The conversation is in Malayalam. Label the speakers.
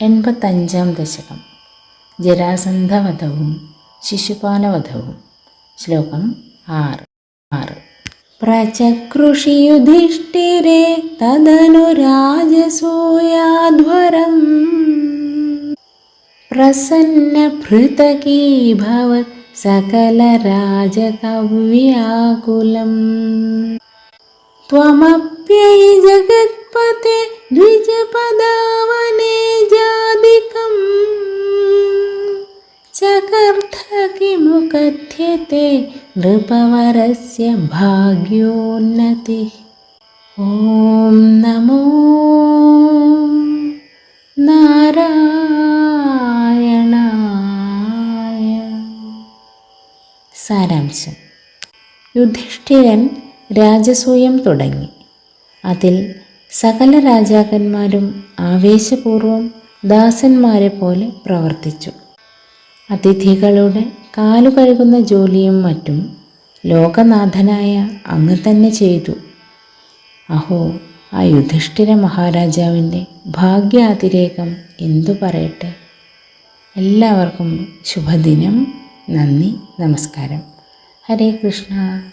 Speaker 1: എൺപത്തഞ്ചാം ദശകം ജരാസന്ധവധവും ശിശുപാലവധവും ശ്ലോകം ആറ് ആറ് പ്രചകൃഷിയുധിഷ്ഠിരെ തദനു രാജസൂയാധ്വരം പ്രസന്നഭൃതകീഭവത് सकलराजकव्याकुलम् त्वमप्यै जगत्पते कथ्यते नृपवरस्य भाग्योन्नतिः ॐ नमो നാരായണായ സാരാംശം യുധിഷ്ഠിരൻ രാജസൂയം തുടങ്ങി അതിൽ സകല രാജാക്കന്മാരും ആവേശപൂർവം ദാസന്മാരെ പോലെ പ്രവർത്തിച്ചു അതിഥികളുടെ കാലു കഴുകുന്ന ജോലിയും മറ്റും ലോകനാഥനായ അങ്ങ് തന്നെ ചെയ്തു. അഹോ ആ യുധിഷ്ഠിര മഹാരാജാവിന്റെ ഭാഗ്യാതിരേകം എന്തു പറയട്ടെ? എല്ലാവർക്കും ശുഭദിനം. നന്ദി നമസ്കാരം. ഹരേ കൃഷ്ണ.